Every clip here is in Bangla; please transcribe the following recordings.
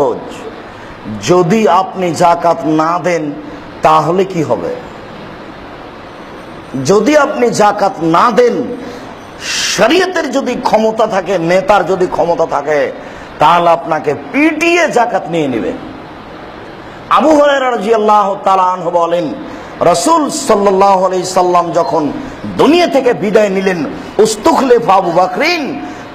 ফরজ। যদি আপনি জাকাত না দেন, তাহলে কি হবে যদি আপনি জাকাত না দেন, শরীয়তের যদি ক্ষমতা থাকে, নেতার যদি ক্ষমতা থাকে, তাহলে আপনাকে পিটিয়ে জাকাত নিয়ে নেবে আবু হরাহ তালাহ বলেন, রসুল সাল্লাহ সাল্লাম যখন দুনিয়া থেকে বিদায় নিলেন উস্তুখলে আবু বাকরিন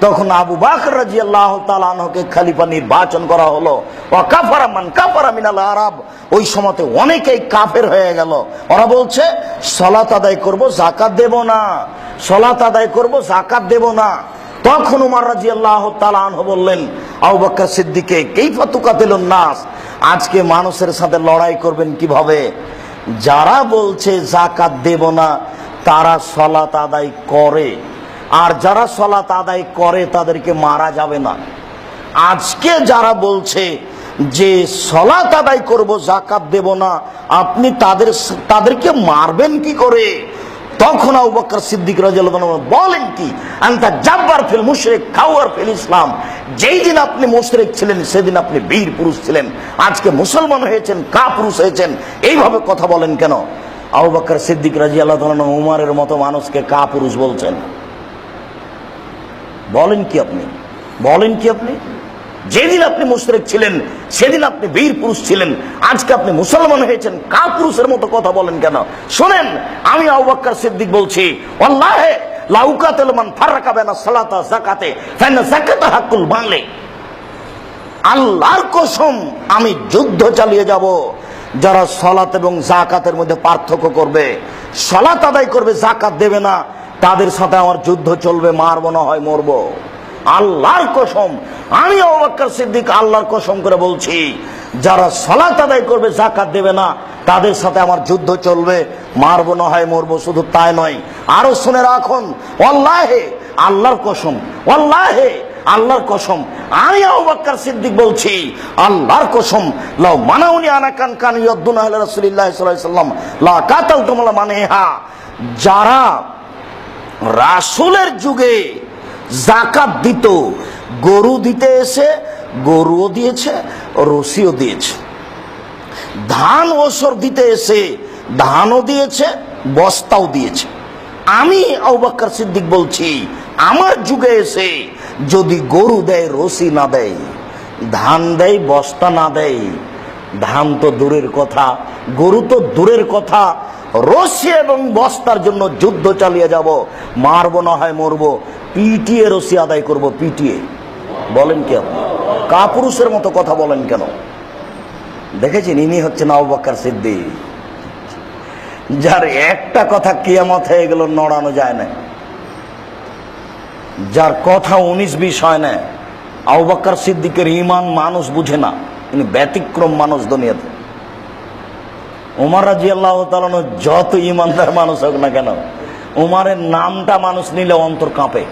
তখন আবু বাকর আল্লাহ তালাহকে খালিফা নির্বাচন করা হলো। কাফারা মান কাফারা আরব। ওই সময়তে অনেকেই কাফের হয়ে গেল। ওরা বলছে, সলাত আদায় করব জাকাত দেব না। সলাত আদায় করব জাকাত দেব না। তখন উমার রাজি আল্লাহ তালাহ বললেন, আবু বাক্কর সিদ্দিকে কেই ফাতুকা তুকাতিল নাস? আজকে মানুষের সাথে লড়াই করবেন কীভাবে? যারা বলছে জাকাত দেব না, তারা সলাত আদায় করে। আর যারা সলাত আদায় করে তাদেরকে মারা যাবে না। আজকে যারা বলছে যে সলাত আদায় করব জাকাত দেব না, আপনি তাদের তাদেরকে মারবেন কি করে? তখন আবু সিদ্দিক রাদিয়াল্লাহু আনহু বলেন কি, আনতা জাব্বার ফিল মুশরিক, খাওয়ার ফিল ইসলাম। যেই দিন আপনি মুশরিক ছিলেন, সেদিন আপনি বীর পুরুষ ছিলেন। আজকে মুসলমান হয়েছেন, কা পুরুষ হয়েছেন। এইভাবে কথা বলেন কেন? আবু সিদ্দিক রাদিয়াল্লাহু আনহু উমারের মতো মানুষকে কা পুরুষ বলছেন। বলেন কি আপনি? বলেন কি আপনি? যেদিন আপনি মুশরিক ছিলেন, সেদিন আপনি বীর পুরুষ ছিলেন। আজকে আপনি মুসলমান হয়েছেন কা পুরুষের মতো কথা বলেন কেন? শোনেন, আমি আবু বকর সিদ্দিক বলছি আল্লাহে লাউকাতুল মান ফারাকা বাইনা সালাতা যাকাতে ফাইনা যাকাতা হাক্কুল বাংলে। আল্লাহর কসম, আমি যুদ্ধ চালিয়ে যাব। যারা সলাত এবং জাকাতের মধ্যে পার্থক্য করবে, সলাত আদায় করবে জাকাত দেবে না। তাদের সাথে আমার যুদ্ধ চলবে, মারবো না হয়, মরবো। আল্লাহর কসম, আমি অবাক্কর সিদ্দিক আল্লাহর কসম করে বলছি, যারা সলাত আদায় করবে জাকাত দেবে না, তাদের সাথে আমার যুদ্ধ চলবে, মারবো না হয়, মরবো, শুধু তাই নয়। আরও শুনে রাখুন অল্লাহে আল্লাহর কসম অল্লাহে আল্লাহর কসম, আমি আবু বকর সিদ্দিক বলছি, আল্লাহর কসম, লাউ মানাউনি আনাকান কান ইয়াদুন আহলে রাসূলুল্লাহ সাল্লাল্লাহু আলাইহি সাল্লাম লা কাতালতুম লা মানেহা। যারা রাসূলের যুগে জাকাত দিত, গরু দিতে এসে গরুও দিয়েছে রসিও দিয়েছে। ধান ওসর দিতে এসে ধানও দিয়েছে, বস্তাও দিয়েছে। আমি আউবাক্কর সিদ্দিক বলছি, আমার যুগে এসে যদি গরু দেয় রসি না দেয়, ধান দেয়, বস্তা না দেয়, ধান তো দূরের কথা, গরু তো দূরের কথা রসি এবং বস্তার জন্য যুদ্ধ চালিয়ে যাব। মারবো না হয় মরবো। পিটিয়ে রসি আদায় করব পিটিয়ে বলেন কি আপনি? কাপুরুষের মতো কথা বলেন কেন? দেখেছেন, ইনি হচ্ছেন আবু বকর সিদ্দিক। যার একটা কথা কিয়ামত হয়ে গেল, নড়ানো যায় না যার কথা উনিশ বিশ হয় না আবু বকর সিদ্দিকের ইমান মানুষ বুঝে না। তিনি ব্যতিক্রম মানুষ দুনিয়াতে। উমার রাজি আল্লাহ যত ইমানদার মানুষ হোক না কেন, উমারের নামটা মানুষ নিলে অন্তর কাঁপে।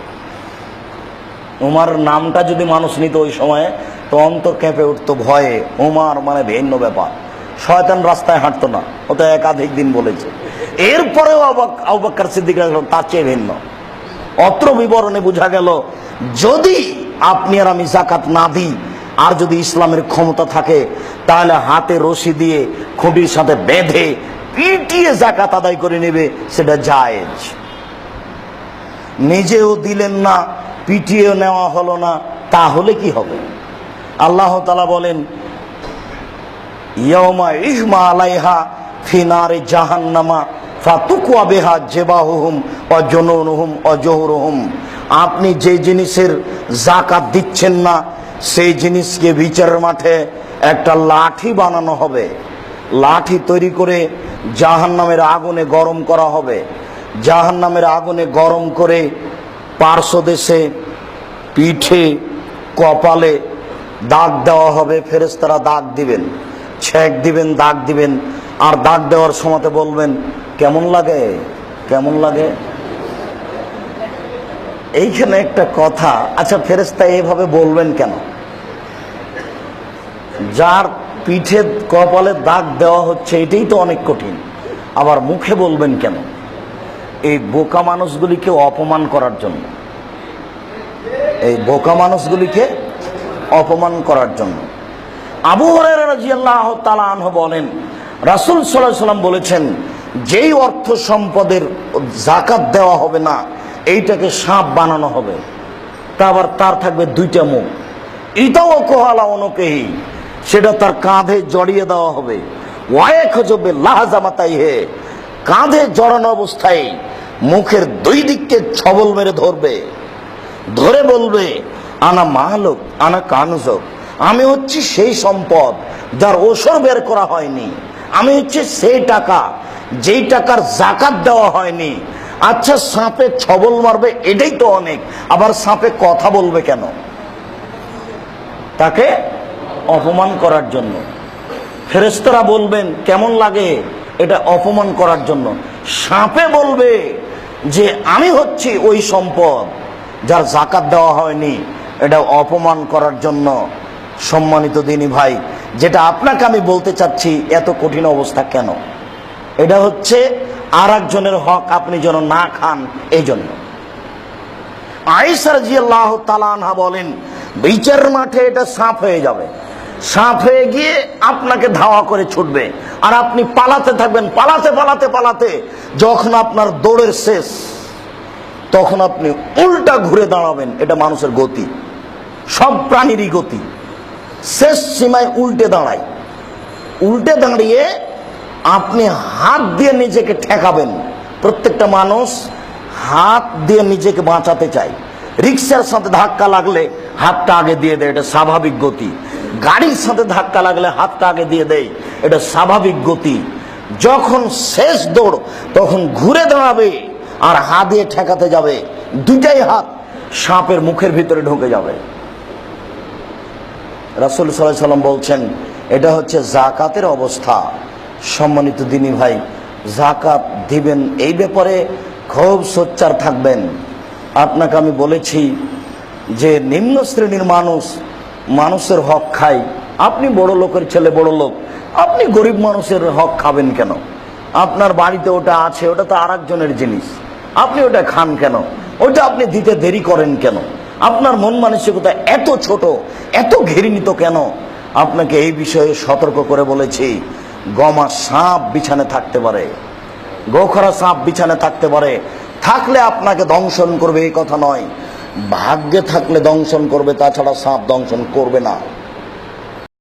উমার নামটা যদি মানুষ নিত ওই সময়ে, তো অন্তর কেঁপে উঠতো ভয়ে। উমার মানে ভিন্ন ব্যাপার। শয়তান রাস্তায় হাঁটতো না, ও তো একাধিক দিন বলেছে। এরপরেও আবাক্কার সিদ্দিক তার চেয়ে ভিন্ন। অত্র বিবরণে বোঝা গেল, যদি আপনি আর আমি জাকাত না দিই আর যদি ইসলামের ক্ষমতা থাকে, তাহলে হাতে রশি দিয়ে খুঁটির সাথে বেঁধে পিটিয়ে জাকাত আদায় করে নেবে, সেটা জায়েজ। নিজেও দিলেন না পিটিয়ে নেওয়া হলো না, তাহলে কি হবে? আল্লাহ তালা বলেন ইয়মা ইসমা আলাইহা ফিনারে জাহান্নামা, ফাতুকুয়া বেহা জেবাহুম অজনুহুম অজহরহুম আপনি যে জিনিসের জাকাত দিচ্ছেন না সেই জিনিসকে বিচারের মাঠে একটা লাঠি বানানো হবে। লাঠি তৈরি করে জাহান্নামের আগুনে গরম করা হবে। জাহান্নামের আগুনে গরম করে পার্শ্বদেশে পিঠে, কপালে দাগ দেওয়া হবে ফেরেস্তারা দাগ দিবেন, ছেক দিবেন, দাগ দিবেন, আর দাগ দেওয়ার সময়তে বলবেন, কেমন লাগে? কেমন লাগে? এইখানে একটা কথা আচ্ছা ফেরেস্তা এইভাবে বলবেন কেন? যার পিঠে কপালে দাগ দেওয়া হচ্ছে, এটাই তো অনেক কঠিন। আবার মুখে বলবেন কেন? এই বোকা মানুষগুলিকে অপমান করার জন্য। এই বোকা মানুষগুলিকে অপমান করার জন্য। আবু হরাজিয়াল্লাহ তালাহ বলেন, রাসুল সাল্লাহ সাল্লাম বলেছেন, যেই অর্থ সম্পদের জাকাত দেওয়া হবে না এইটাকে সাপ বানানো হবে। তা আবার তার থাকবে দুইটা মুখ। ইতাও কোহালা অনকেহি। সেটা তার কাঁধে জড়িয়ে দেওয়া হবে। ওয়ায়ে খজবে লাহাজামাতাই হে কাঁধে জড়ানো অবস্থায় মুখের দুই দিককে ছবল মেরে ধরবে। ধরে বলবে, আনা মাহলুক আনা কানুজক। আমি হচ্ছি সেই সম্পদ যার ওসর বের করা হয়নি। আমি হচ্ছে সেই টাকা, যেই টাকার জাকাত দেওয়া হয়নি। আচ্ছা সাপে ছবল মারবে, এটাই তো অনেক। আবার সাপে কথা বলবে কেন? তাকে অপমান করার জন্য। ফেরেস্তরা বলবেন, কেমন লাগে এটা অপমান করার জন্য? সাপে বলবে যে, আমি হচ্ছি ওই সম্পদ যার জাকাত দেওয়া হয়নি। এটা অপমান করার জন্য। সম্মানিত দিনী ভাই, যেটা আপনাকে আমি বলতে চাচ্ছি, এত কঠিন অবস্থা কেন? এটা হচ্ছে আর একজনের হক আপনি যেন না খান এই জন্য আইসার জিয়াল্লাহ তালানহা বলেন, বিচার মাঠে এটা সাফ হয়ে যাবে। সাপ হয়ে গিয়ে আপনাকে ধাওয়া করে ছুটবে। আর আপনি পালাতে থাকবেন, পালাতে পালাতে পালাতে যখন আপনার দৌড়ের শেষ, তখন আপনি উল্টা ঘুরে দাঁড়াবেন, এটা মানুষের গতি। সব প্রাণীরই গতি। শেষ সীমায় উল্টে দাঁড়ায়। উল্টে দাঁড়িয়ে আপনি হাত দিয়ে নিজেকে ঠেকাবেন। প্রত্যেকটা মানুষ হাত দিয়ে নিজেকে বাঁচাতে চায়। রিক্সার সাথে ধাক্কা লাগলে হাতটা আগে দিয়ে দেয়, এটা স্বাভাবিক গতি। গাড়ির সাথে ধাক্কা লাগলে হাতটা আগে দিয়ে দেয়, এটা স্বাভাবিক গতি। যখন শেষ দৌড়, তখন ঘুরে দাঁড়াবে আর হাত দিয়ে ঠেকাতে যাবে। দুটাই হাত সাপের মুখের ভিতরে ঢুকে যাবে। রাসুল সাল্লাহ সাল্লাম বলছেন, এটা হচ্ছে জাকাতের অবস্থা। সম্মানিত দিনী ভাই, জাকাত দিবেন এই ব্যাপারে খুব সোচ্চার থাকবেন। আপনাকে আমি বলেছি যে নিম্ন শ্রেণির মানুষ মানুষের হক খায়। আপনি বড় লোকের ছেলে, বড় লোক, আপনি গরিব মানুষের হক খাবেন কেন? আপনার বাড়িতে ওটা আছে, ওটা তো আর জিনিস। আপনি ওটা খান কেন? ওটা আপনি দিতে দেরি করেন কেন? আপনার মন মানসিকতা এত ছোট, এত ঘৃণিত কেন? আপনাকে এই বিষয়ে সতর্ক করে বলেছি গমা সাপ বিছানে থাকতে পারে। গোখরা সাপ বিছানে থাকতে পারে। থাকলে আপনাকে দংশন করবে, এই কথা নয়। ভাগ্যে থাকলে দংশন করবে, তাছাড়া সাপ দংশন করবে না।